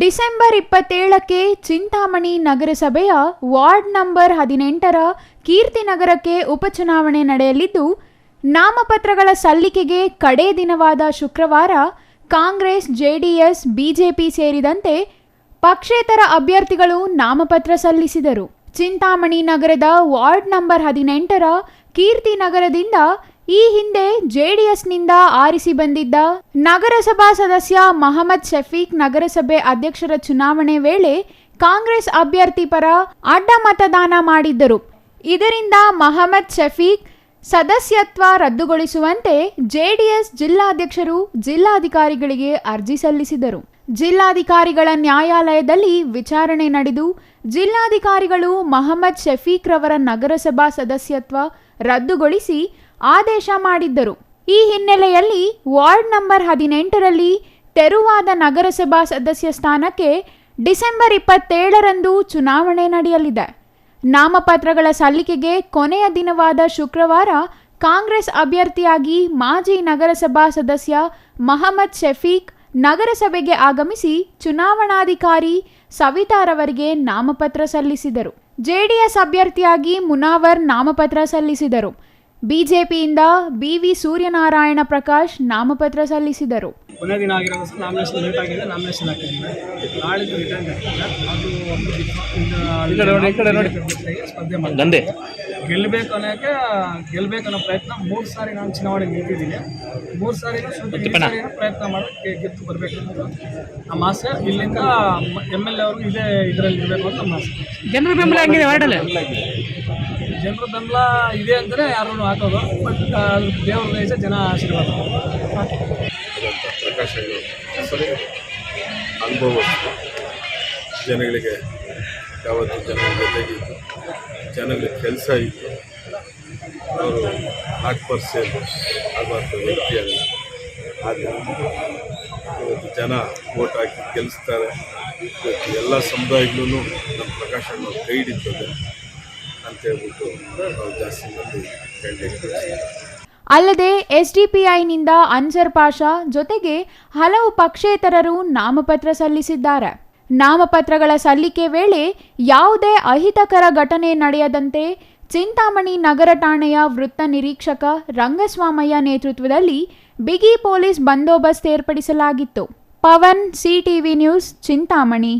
December ಇಪ್ಪತ್ತೇಳಕ್ಕೆ Chintamani ನಗರಸಭೆಯ ward number ಹದಿನೆಂಟರ ಕೀರ್ತಿನಗರಕ್ಕೆ ಉಪಚುನಾವಣೆ ನಡೆಯಲಿದ್ದು, ನಾಮಪತ್ರಗಳ ಸಲ್ಲಿಕೆಗೆ ಕಡೇ ದಿನವಾದ ಶುಕ್ರವಾರ ಕಾಂಗ್ರೆಸ್, ಜೆಡಿಎಸ್, ಬಿಜೆಪಿ ಸೇರಿದಂತೆ ಪಕ್ಷೇತರ ಅಭ್ಯರ್ಥಿಗಳು ನಾಮಪತ್ರ ಸಲ್ಲಿಸಿದರು. ಚಿಂತಾಮಣಿ ನಗರದ ವಾರ್ಡ್ ನಂಬರ್ ಹದಿನೆಂಟರ ಕೀರ್ತಿ ನಗರದಿಂದ ಈ ಹಿಂದೆ ಜೆಡಿಎಸ್ನಿಂದ ಆರಿಸಿ ಬಂದಿದ್ದ ನಗರಸಭಾ ಸದಸ್ಯ ಮಹಮ್ಮದ್ ಶಫೀಕ್ ನಗರಸಭೆ ಅಧ್ಯಕ್ಷರ ಚುನಾವಣೆ ವೇಳೆ ಕಾಂಗ್ರೆಸ್ ಅಭ್ಯರ್ಥಿ ಪರ ಅಡ್ಡ ಮತದಾನ ಮಾಡಿದ್ದರು. ಇದರಿಂದ ಮಹಮ್ಮದ್ ಶಫೀಕ್ ಸದಸ್ಯತ್ವ ರದ್ದುಗೊಳಿಸುವಂತೆ ಜೆಡಿಎಸ್ ಜಿಲ್ಲಾಧ್ಯಕ್ಷರು ಜಿಲ್ಲಾಧಿಕಾರಿಗಳಿಗೆ ಅರ್ಜಿ ಸಲ್ಲಿಸಿದರು. ಜಿಲ್ಲಾಧಿಕಾರಿಗಳ ನ್ಯಾಯಾಲಯದಲ್ಲಿ ವಿಚಾರಣೆ ನಡೆದು ಜಿಲ್ಲಾಧಿಕಾರಿಗಳು ಮಹಮ್ಮದ್ ಶಫೀಕ್ ರವರ ನಗರಸಭಾ ಸದಸ್ಯತ್ವ ರದ್ದುಗೊಳಿಸಿ ಆದೇಶ ಮಾಡಿದ್ದರು. ಈ ಹಿನ್ನೆಲೆಯಲ್ಲಿ ವಾರ್ಡ್ ನಂಬರ್ ಹದಿನೆಂಟರಲ್ಲಿ ತೆರುವಾದ ನಗರಸಭಾ ಸದಸ್ಯ ಸ್ಥಾನಕ್ಕೆ ಡಿಸೆಂಬರ್ ಇಪ್ಪತ್ತೇಳರಂದು ಚುನಾವಣೆ ನಡೆಯಲಿದೆ. ನಾಮಪತ್ರಗಳ ಸಲ್ಲಿಕೆಗೆ ಕೊನೆಯ ದಿನವಾದ ಶುಕ್ರವಾರ ಕಾಂಗ್ರೆಸ್ ಅಭ್ಯರ್ಥಿಯಾಗಿ ಮಾಜಿ ನಗರಸಭಾ ಸದಸ್ಯ ಮಹಮ್ಮದ್ ಶಫೀಕ್ ನಗರಸಭೆಗೆ ಆಗಮಿಸಿ ಚುನಾವಣಾಧಿಕಾರಿ ಸವಿತಾರವರಿಗೆ ನಾಮಪತ್ರ ಸಲ್ಲಿಸಿದರು. ಜೆಡಿಎಸ್ ಅಭ್ಯರ್ಥಿಯಾಗಿ ಮುನಾವರ್ ನಾಮಪತ್ರ ಸಲ್ಲಿಸಿದರು. ಬಿಜೆಪಿಯಿಂದ ಬಿವಿ ಸೂರ್ಯನಾರಾಯಣ ಪ್ರಕಾಶ್ ನಾಮಪತ್ರ ಸಲ್ಲಿಸಿದರು. ಕೊನೆ ದಿನ ಆಗಿರೋದು ನಾಮಿನೇಷನ್ ಲೇಟ್ ಆಗಿದೆ ನಾಮಿನೇಷನ್ ಹಾಕಿದ್ದೀನಿ ನಾಳಿದ್ದು ರಿಟರ್ನ್ ಸ್ಪರ್ಧೆ ಮಾಡಿ ನಂದೇ. ಗೆಲ್ಲಬೇಕು ಅನ್ನೋಕ್ಕೆ ಗೆಲ್ಲಬೇಕು ಅನ್ನೋ ಪ್ರಯತ್ನ ಮೂರು ಸಾರಿ ನಾನು ಚುನಾವಣೆಗೆ ನಿಂತಿದ್ದೀನಿ. ಮೂರು ಸಾರಿ ಸಾರಿನೂ ಪ್ರಯತ್ನ ಮಾಡೋಕ್ಕೆ ಗೆದ್ದು ಬರಬೇಕು ಅನ್ನೋದು ನಮ್ಮ ಆಸೆ. ಇಲ್ಲಿಂದ ಎಂ ಎಲ್ ಎ ಅವರು ಇದೇ ಇದರಲ್ಲಿ ಇರಬೇಕು ಅಂತ ನಮ್ಮ ಆಸೆ. ಜನರ ಬೆಂಬಲ ಹೆಂಗಿದೆ ವಾರ್ಡಲ್ಲಿ? ಜನರ ಬೆಂಬಲ ಇದೆ ಅಂದರೆ ಯಾರೂ ಹಾಕೋದು ಬಟ್ ಅದು ದೇವ್ರ ದೇಶ ಜನ ಆಶೀರ್ವಾದ ಪ್ರಕಾಶ್ ಅನುಭವ ಜನಗಳಿಗೆ ಯಾವತ್ತು ಜನರ ಜೊತೆಗಿದ್ದು ಜನಗಳ ಕೆಲಸ ಇತ್ತು ಅವರು ನಾಲ್ಕು ಪರ್ಸೆಂಟ್ ಆಗುವಂಥ ವ್ಯಕ್ತಿಯಲ್ಲ ಆದ್ದರಿಂದ ಜನ ವೋಟ್ ಹಾಕಿ ಗೆಲ್ಲಿಸ್ತಾರೆ ಎಲ್ಲ ಸಮುದಾಯಗಳೂ ನಮ್ಮ ಪ್ರಕಾಶ್ ಅಣ್ಣ ಕೈ ಹಿಡಿತದೆ ಅಂತ ಹೇಳ್ಬಿಟ್ಟು ನಾವು ಜಾಸ್ತಿ ಮಂದಿ ಕ್ಯಾಂಡಿಡೇಟ್ ಅಲ್ಲದೆ ಎಸ್ಡಿಪಿಐನಿಂದ ಅನ್ಸರ್ ಪಾಷಾ ಜೊತೆಗೆ ಹಲವು ಪಕ್ಷೇತರರು ನಾಮಪತ್ರ ಸಲ್ಲಿಸಿದ್ದಾರೆ. ನಾಮಪತ್ರಗಳ ಸಲ್ಲಿಕೆ ವೇಳೆ ಯಾವುದೇ ಅಹಿತಕರ ಘಟನೆ ನಡೆಯದಂತೆ ಚಿಂತಾಮಣಿ ನಗರ ಠಾಣೆಯ ವೃತ್ತ ನಿರೀಕ್ಷಕ ರಂಗಸ್ವಾಮಯ್ಯ ನೇತೃತ್ವದಲ್ಲಿ ಬಿಗಿ ಪೊಲೀಸ್ ಬಂದೋಬಸ್ತ್ ಏರ್ಪಡಿಸಲಾಗಿತ್ತು. Pavan, CTV news, Chintamani.